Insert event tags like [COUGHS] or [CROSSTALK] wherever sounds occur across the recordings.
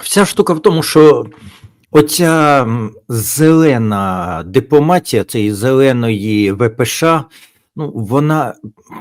Вся штука в тому, що оця зелена дипломатія, цієї зеленої ВПШ, ну, вона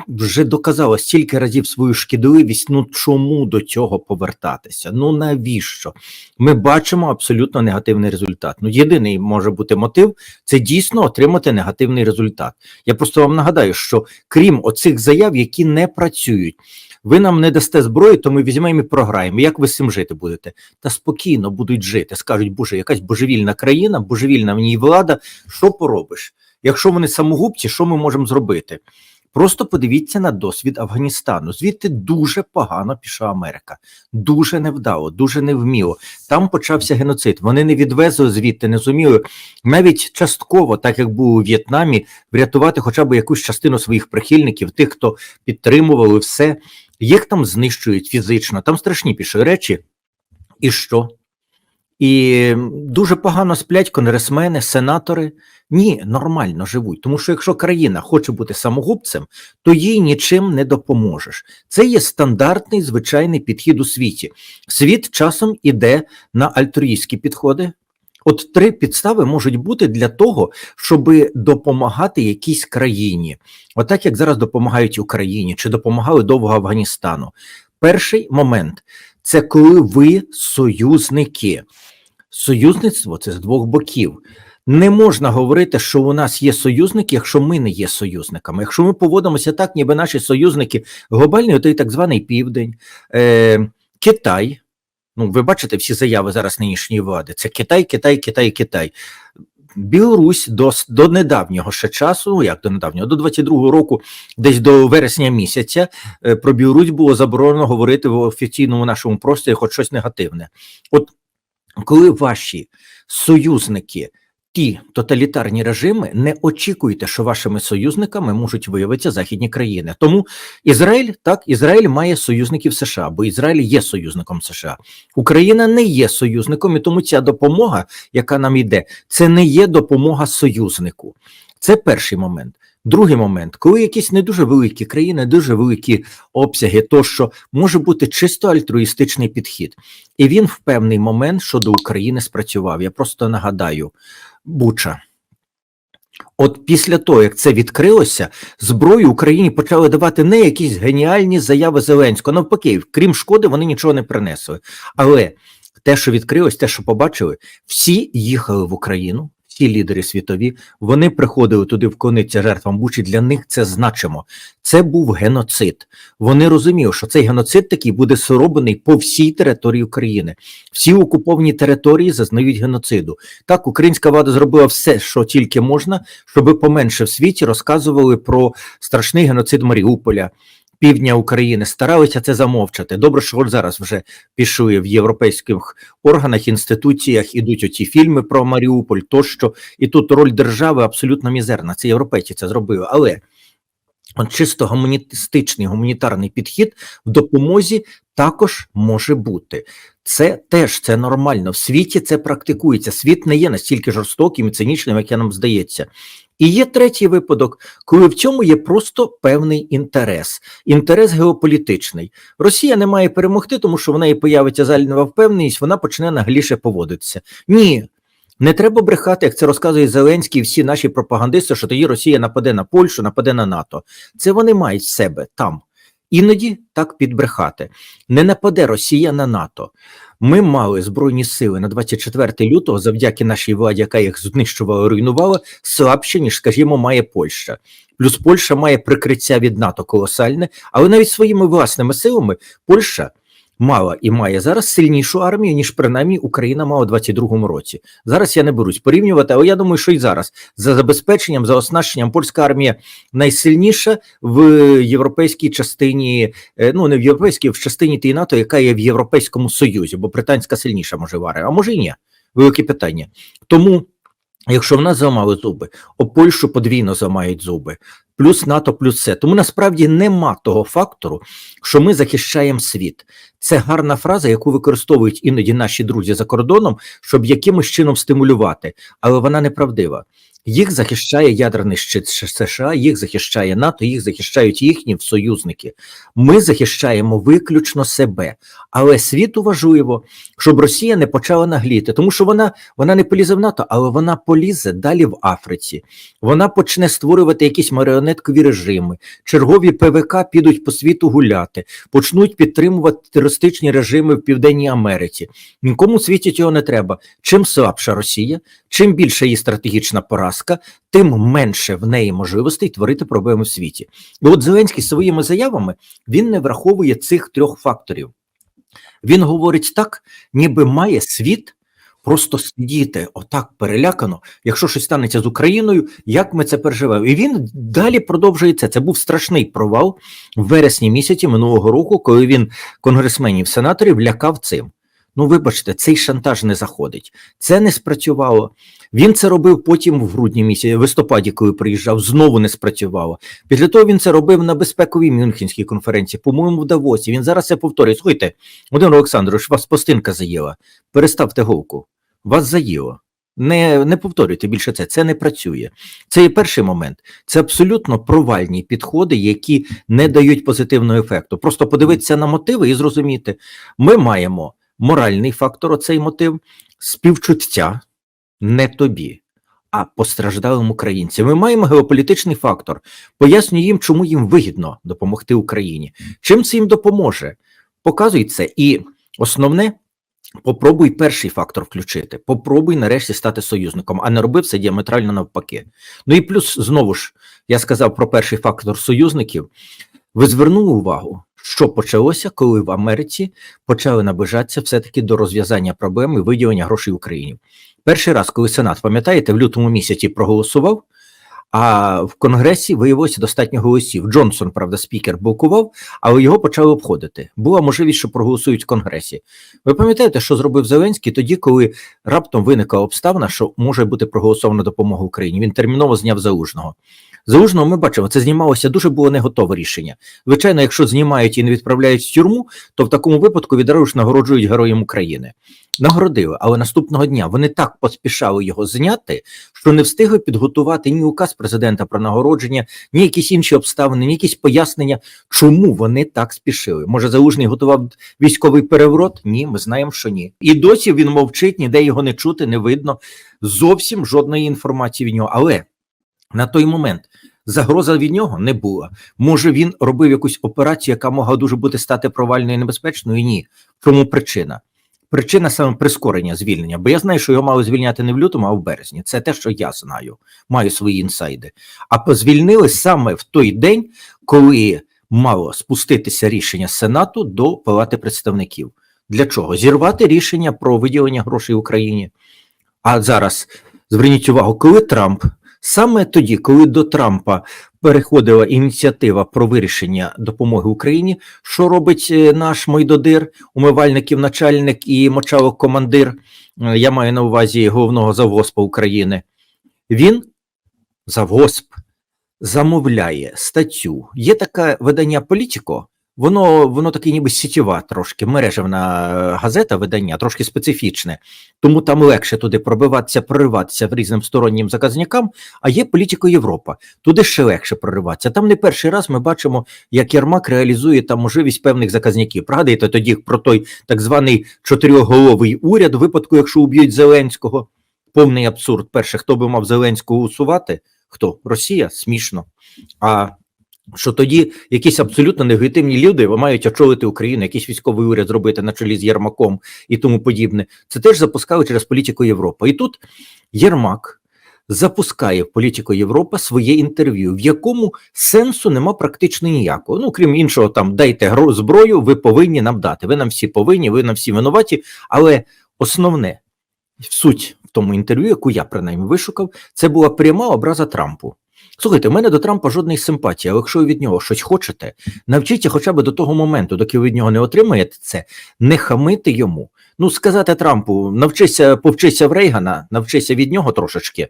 вже доказала стільки разів свою шкідливість. Ну чому до цього повертатися? Ну навіщо? Ми бачимо абсолютно негативний результат. Ну, єдиний може бути мотив це дійсно отримати негативний результат. Я просто вам нагадаю, що крім оцих заяв, які не працюють. Ви нам не дасте зброї, то ми візьмемо і програємо. Як ви з цим жити будете? Та спокійно будуть жити. Скажуть, боже, якась божевільна країна, божевільна в ній влада. Що поробиш? Якщо вони самогубці, що ми можемо зробити? Просто подивіться на досвід Афганістану. Звідти дуже погано пішла Америка, дуже невдало, дуже невміло. Там почався геноцид. Вони не відвезли звідти, не зуміли навіть частково, так як було у В'єтнамі, врятувати хоча б якусь частину своїх прихильників, тих, хто підтримували все. Їх там знищують фізично, там страшні пішли речі. І що? І дуже погано сплять конгресмени, сенатори. Ні, нормально живуть. Тому що якщо країна хоче бути самогубцем, то їй нічим не допоможеш. Це є стандартний звичайний підхід у світі. Світ часом іде на альтруїстські підходи. От три підстави можуть бути для того, щоб допомагати якійсь країні, отак як зараз допомагають Україні чи допомагали довго Афганістану. Перший момент це коли ви союзники. Союзництво це з двох боків. Не можна говорити, що у нас є союзники, якщо ми не є союзниками. Якщо ми поводимося так, ніби наші союзники глобальні, то і так званий Південь, е, Китай. Ну, ви бачите всі заяви зараз нинішньої влади. Це Китай, Китай, Китай, Китай. Білорусь до, до недавнього ще часу, ну як до недавнього, до 22-го року, десь до вересня місяця, е, про Білорусь було заборонено говорити в офіційному нашому просторі хоч щось негативне. От коли ваші союзники, ті тоталітарні режими, не очікуйте, що вашими союзниками можуть виявитися західні країни. Тому Ізраїль так, Ізраїль має союзників США, бо Ізраїль є союзником США. Україна не є союзником, і тому ця допомога, яка нам йде, це не є допомога союзнику. Це перший момент. Другий момент, коли якісь не дуже великі країни, дуже великі обсяги, то що може бути чисто альтруїстичний підхід, і він в певний момент щодо України спрацював. Я просто нагадаю, Буча. От після того, як це відкрилося, зброю Україні почали давати не якісь геніальні заяви Зеленського. Навпаки, крім шкоди, вони нічого не принесли. Але те, що відкрилось, те, що побачили, всі їхали в Україну, всі лідери світові, вони приходили туди вклонитися жертвам Бучі. Для них це значимо. Це був геноцид. Вони розуміли, що цей геноцид такий буде сороблений по всій території України. Всі окуповані території зазнають геноциду. Так, українська влада зробила все, що тільки можна, щоб поменше в світі розказували про страшний геноцид Маріуполя. Півдня України старалися це замовчати. Добре, що от зараз вже пішли в європейських органах, інституціях, ідуть оці фільми про Маріуполь, тощо, і тут роль держави абсолютно мізерна. Це європейці це зробили. Але от чисто гуманістичний гуманітарний підхід в допомозі також може бути. Це теж це нормально. В світі це практикується. Світ не є настільки жорстоким і цинічним, як я нам здається. І є третій випадок, коли в цьому є просто певний інтерес, інтерес геополітичний. Росія не має перемогти, тому що в неї появиться зальнова впевненість, вона почне нагліше поводитися. Ні. Не треба брехати, як це розказує Зеленський і всі наші пропагандисти, що тоді Росія нападе на Польщу, нападе на НАТО. Це вони мають себе там. Іноді так підбрехати. Не нападе Росія на НАТО. Ми мали збройні сили на 24 лютого, завдяки нашій владі, яка їх знищувала, руйнувала, слабше, ніж, скажімо, має Польща. Плюс Польща має прикриття від НАТО колосальне, але навіть своїми власними силами Польща мала і має зараз сильнішу армію, ніж принаймні Україна мала у 22-му році. Зараз я не берусь порівнювати, але я думаю, що і зараз за забезпеченням, за оснащенням польська армія найсильніша в європейській частині, е, ну не в європейській, в частині тієї НАТО, яка є в Європейському Союзі, бо британська сильніша може вари, а може і ні. Велике питання. Тому. Якщо в нас зламали зуби, о Польщу подвійно зламають зуби, плюс НАТО, плюс все. Тому насправді нема того фактору, що ми захищаємо світ. Це гарна фраза, яку використовують іноді наші друзі за кордоном, щоб якимось чином стимулювати, але вона неправдива. Їх захищає ядерний щит США, їх захищає НАТО, їх захищають їхні союзники. Ми захищаємо виключно себе. Але світу важливо, щоб Росія не почала нагліти, тому що вона, вона не полізе в НАТО, але вона полізе далі в Африці. Вона почне створювати якісь маріонеткові режими. Чергові ПВК підуть по світу гуляти, почнуть підтримувати терористичні режими в Південній Америці. Нікому світі цього не треба. Чим слабша Росія, чим більша її стратегічна поразка, тим менше в неї можливостей творити проблеми в світі. І от Зеленський своїми заявами він не враховує цих трьох факторів. Він говорить так, ніби має світ просто сидіти отак перелякано, якщо щось станеться з Україною, як ми це переживемо. І він далі продовжує це. Це був страшний провал в вересні місяці минулого року, коли він конгресменів, сенаторів лякав цим. Ну, вибачте, цей шантаж не заходить. Це не спрацювало. Він це робив потім в грудні місяці, в листопаді, коли приїжджав, знову не спрацювало. Після того він це робив на безпековій Мюнхенській конференції, по-моєму, в Давосі. Він зараз це повторює. Слухайте, Володимир Олександрович, вас постинка заїла. Переставте голку. Вас заїло. Не, не повторюйте більше це, це не працює. Це є перший момент. Це абсолютно провальні підходи, які не дають позитивного ефекту. Просто подивитися на мотиви і зрозуміти, ми маємо моральний фактор, оцей мотив, співчуття не тобі, а постраждалим українцям. Ми маємо геополітичний фактор. Пояснюю їм, чому їм вигідно допомогти Україні. Чим це їм допоможе? Показуй це. І основне. Попробуй перший фактор включити. Попробуй нарешті стати союзником, а не роби все діаметрально навпаки. Ну і плюс, знову ж, я сказав про перший фактор союзників. Ви звернули увагу, що почалося, коли в Америці почали наближатися все-таки до розв'язання проблеми виділення грошей Україні. Перший раз, коли Сенат, пам'ятаєте, в лютому місяці проголосував, а в Конгресі виявилося достатньо голосів. Джонсон, правда, спікер блокував, але його почали обходити. Була можливість, що проголосують в Конгресі. Ви пам'ятаєте, що зробив Зеленський тоді, коли раптом виникла обставина, що може бути проголосована допомога Україні? Він терміново зняв залужного. Залужного ми бачимо, це знімалося дуже було не готове рішення. Звичайно, якщо знімають і не відправляють в тюрму, то в такому випадку відразу ж нагороджують героям України. Нагородили, але наступного дня вони так поспішали його зняти, що не встигли підготувати ні указ президента про нагородження, ні якісь інші обставини, ні якісь пояснення, чому вони так спішили. Може, залужний готував військовий переворот? Ні, ми знаємо, що ні. І досі він мовчить, ніде його не чути, не видно. Зовсім жодної інформації від нього. Але на той момент загроза від нього не була. Може, він робив якусь операцію, яка могла дуже бути стати провальною і небезпечною? Ні. Чому причина? Причина саме прискорення звільнення, бо я знаю, що його мали звільняти не в лютому, а в березні. Це те, що я знаю, маю свої інсайди. А позвільнили саме в той день, коли мало спуститися рішення Сенату до Палати представників. Для чого? Зірвати рішення про виділення грошей Україні. А зараз зверніть увагу, коли Трамп Саме тоді, коли до Трампа переходила ініціатива про вирішення допомоги Україні, що робить е, наш Мойдодир, умивальників, начальник і мочалок командир, е, я маю на увазі головного завгоспа України, він завгосп замовляє статтю. Є таке видання Політіко, Воно воно таке ніби сітєва трошки, мережевна е, газета видання, трошки специфічне, тому там легше туди пробиватися, прориватися в різним стороннім заказникам, а є політико Європа, туди ще легше прориватися. Там не перший раз ми бачимо, як Єрмак реалізує там можливість певних заказників. Пригадуєте тоді про той так званий чотирьохголовий уряд, у випадку, якщо уб'ють Зеленського, повний абсурд. Перше, хто би мав Зеленського усувати? Хто? Росія? Смішно. А що тоді якісь абсолютно нелегітимні люди мають очолити Україну, якийсь військовий уряд зробити на чолі з Єрмаком і тому подібне. Це теж запускали через політику Європи. І тут Єрмак запускає в політику Європи своє інтерв'ю, в якому сенсу нема практично ніякого. Ну крім іншого, там дайте зброю, ви повинні нам дати. Ви нам всі повинні, ви нам всі винуваті. Але основне суть в тому інтерв'ю, яку я принаймні вишукав, це була пряма образа Трампу. Слухайте, у мене до Трампа жодної симпатії, але якщо ви від нього щось хочете, навчіться хоча б до того моменту, доки ви від нього не отримаєте це, не хамити йому. Ну, сказати Трампу, навчися, повчися в Рейгана, навчися від нього трошечки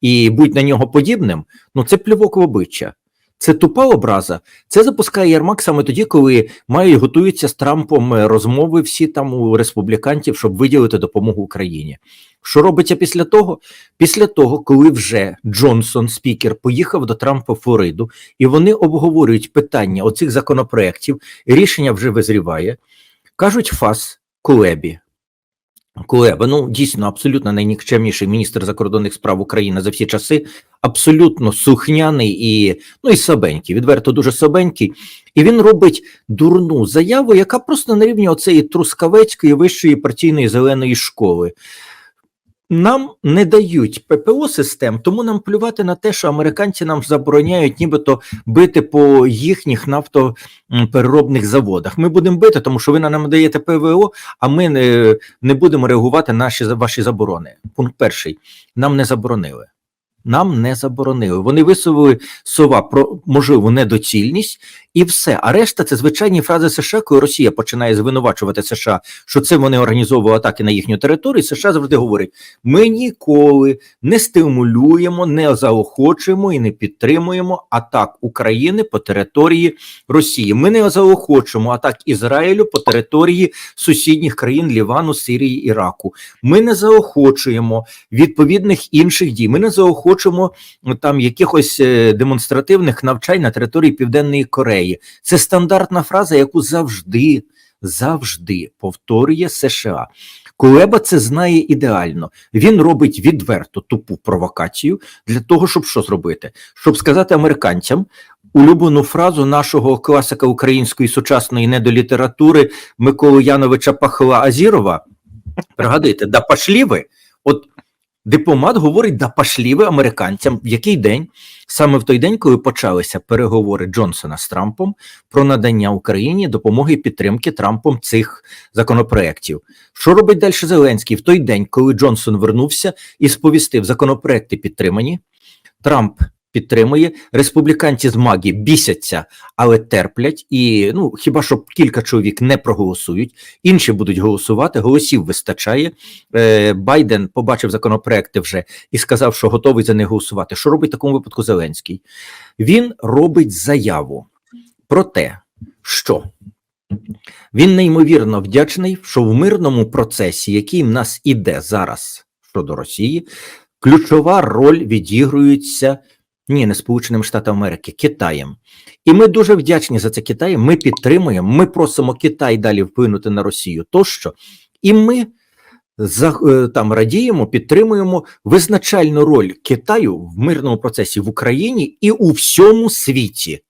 і будь на нього подібним, ну це плювок в обличчя. Це тупа образа. Це запускає Єрмак саме тоді, коли мають готуються з Трампом е, розмови всі там у республіканців, щоб виділити допомогу Україні. Що робиться після того? Після того, коли вже Джонсон, спікер, поїхав до Трампа в Флориду, і вони обговорюють питання оцих законопроєктів, рішення вже визріває, кажуть ФАС Кулебі. Кулеба, ну дійсно абсолютно найнікчемніший міністр закордонних справ України за всі часи, абсолютно сухняний і ну і слабенький, відверто дуже слабенький. І він робить дурну заяву, яка просто на рівні оцеї трускавецької вищої партійної зеленої школи. Нам не дають ППО систем, тому нам плювати на те, що американці нам забороняють нібито бити по їхніх нафтопереробних заводах. Ми будемо бити, тому що ви нам даєте ПВО, а ми не, не будемо реагувати на наші ваші заборони. Пункт перший: нам не заборонили. Нам не заборонили. Вони висували слова про можливу недоцільність і все. А решта це звичайні фрази США, коли Росія починає звинувачувати США, що це вони організовували атаки на їхню територію. США завжди говорять: ми ніколи не стимулюємо, не заохочуємо і не підтримуємо атак України по території Росії. Ми не заохочуємо атак Ізраїлю по території сусідніх країн Лівану, Сирії, Іраку. Ми не заохочуємо відповідних інших дій. Ми не заохочуємо там якихось е, демонстративних навчань на території Південної Кореї. Це стандартна фраза, яку завжди, завжди повторює США. Кулеба це знає ідеально. Він робить відверто тупу провокацію для того, щоб що зробити? Щоб сказати американцям улюблену фразу нашого класика української сучасної недолітератури Миколи Яновича Пахла Азірова. Пригадуєте, да пошлі ви? Дипломат говорить, да пошлі ви американцям, в який день? Саме в той день, коли почалися переговори Джонсона з Трампом про надання Україні допомоги і підтримки Трампом цих законопроєктів. Що робить далі Зеленський в той день, коли Джонсон вернувся і сповістив законопроекти підтримані? Трамп підтримує, республіканці з магі бісяться, але терплять. І ну хіба що кілька чоловік не проголосують, інші будуть голосувати. Голосів вистачає. Е, Байден побачив законопроекти вже і сказав, що готовий за них голосувати. Що робить в такому випадку Зеленський? Він робить заяву про те, що він неймовірно вдячний, що в мирному процесі, який в нас іде зараз щодо Росії, ключова роль відігрується ні, не Сполученим Штатам Америки, Китаєм. І ми дуже вдячні за це Китаю. Ми підтримуємо, ми просимо Китай далі вплинути на Росію тощо. І ми за, е, там радіємо, підтримуємо визначальну роль Китаю в мирному процесі в Україні і у всьому світі.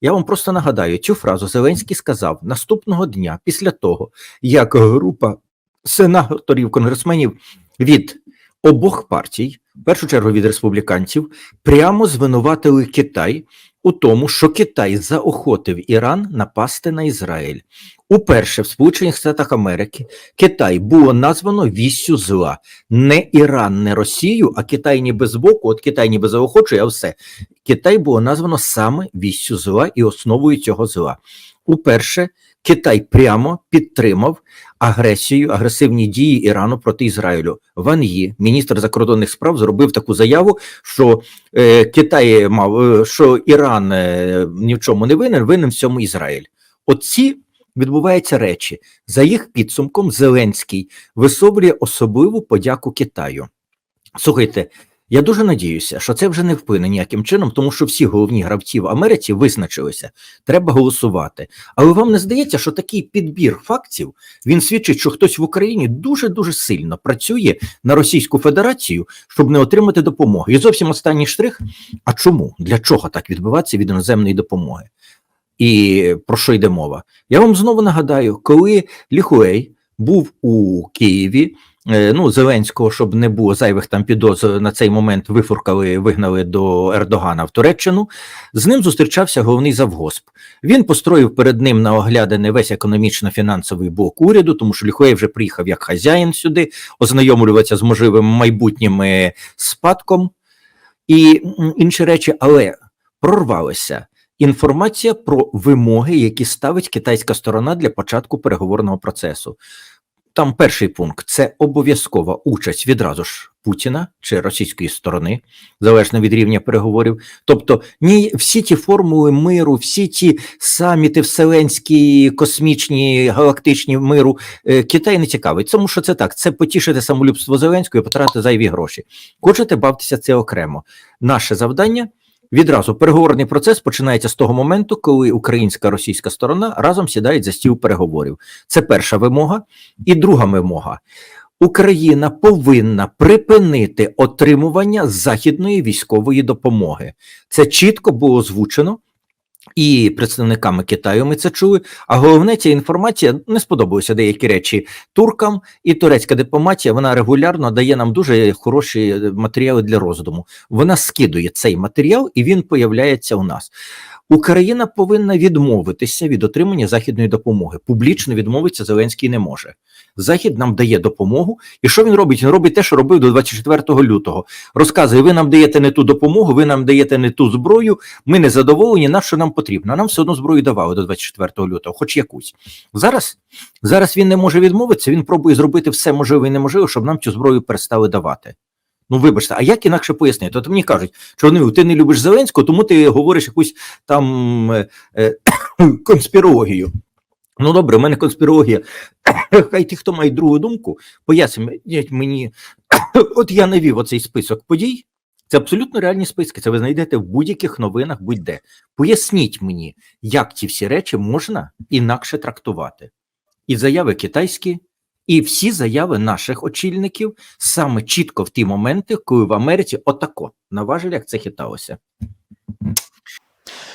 Я вам просто нагадаю, цю фразу Зеленський сказав наступного дня, після того, як група сенаторів, конгресменів від обох партій, в першу чергу від республіканців, прямо звинуватили Китай у тому, що Китай заохотив Іран напасти на Ізраїль. Уперше в Сполучених Штатах Америки Китай було названо віссю зла. Не Іран, не Росію, а Китай ніби збоку, от Китай ніби заохочує, а все. Китай було названо саме віссю зла і основою цього зла. Уперше Китай прямо підтримав агресію, агресивні дії Ірану проти Ізраїлю. Ван Ї, міністр закордонних справ, зробив таку заяву, що е, Китай мав е, що Іран е, ні в чому не винен, винен в цьому Ізраїль. Оці відбуваються речі за їх підсумком. Зеленський висловлює особливу подяку Китаю. Слухайте. Я дуже надіюся, що це вже не вплине ніяким чином, тому що всі головні гравці в Америці визначилися. Треба голосувати. Але вам не здається, що такий підбір фактів він свідчить, що хтось в Україні дуже дуже сильно працює на Російську Федерацію, щоб не отримати допомоги. І зовсім останній штрих. А чому? Для чого так відбиватися від іноземної допомоги? І про що йде мова? Я вам знову нагадаю, коли Ліхуей був у Києві. Е, ну, Зеленського, щоб не було зайвих там підозр на цей момент вифуркали, вигнали до Ердогана в Туреччину. З ним зустрічався головний завгосп. Він построїв перед ним на оглядане весь економічно-фінансовий блок уряду, тому що Ліхуей вже приїхав як хазяїн сюди, ознайомлюватися з можливим майбутнім е, спадком і інші речі, але прорвалося. Інформація про вимоги, які ставить китайська сторона для початку переговорного процесу. Там перший пункт це обов'язкова участь відразу ж Путіна чи російської сторони, залежно від рівня переговорів. Тобто, ні, всі ті формули миру, всі ті саміти вселенські, космічні, галактичні миру е, Китай не цікавить. Тому що це так: це потішити самолюбство Зеленського і потратити зайві гроші. Хочете бавтеся це окремо. Наше завдання. Відразу переговорний процес починається з того моменту, коли українська російська сторона разом сідають за стіл переговорів. Це перша вимога. І друга вимога: Україна повинна припинити отримування західної військової допомоги. Це чітко було озвучено. І представниками Китаю ми це чули. А головне, ця інформація не сподобалася деякі речі туркам, і турецька дипломатія вона регулярно дає нам дуже хороші е, матеріали для роздуму. Вона скидує цей матеріал, і він появляється у нас. Україна повинна відмовитися від отримання західної допомоги. Публічно відмовитися Зеленський не може. Захід нам дає допомогу, і що він робить? Він робить те, що робив до 24 лютого. Розказує: ви нам даєте не ту допомогу, ви нам даєте не ту зброю. Ми не задоволені, на що нам потрібно. Нам все одно зброю давали до 24 лютого, хоч якусь. Зараз, зараз він не може відмовитися. Він пробує зробити все можливе і неможливе, щоб нам цю зброю перестали давати. Ну, вибачте, а як інакше пояснити? От мені кажуть, що ти не любиш Зеленського, тому ти говориш якусь там е, е, [COUGHS] конспірологію. Ну добре, в мене конспірологія. [COUGHS] Хай ті, хто має другу думку, пояснять мені, [COUGHS] от я навів оцей список подій. Це абсолютно реальні списки. Це ви знайдете в будь-яких новинах, будь-де. Поясніть мені, як ці всі речі можна інакше трактувати. І заяви китайські, і всі заяви наших очільників саме чітко в ті моменти, коли в Америці отако на важелях це хиталося.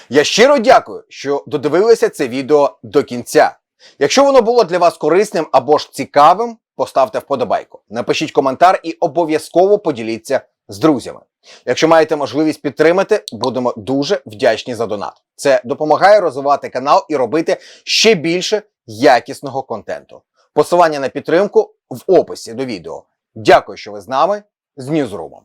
Я щиро дякую, що додивилися це відео до кінця. Якщо воно було для вас корисним або ж цікавим, поставте вподобайку, напишіть коментар і обов'язково поділіться з друзями. Якщо маєте можливість підтримати, будемо дуже вдячні за донат. Це допомагає розвивати канал і робити ще більше якісного контенту. Посилання на підтримку в описі до відео. Дякую, що ви з нами з Ньюзрумом.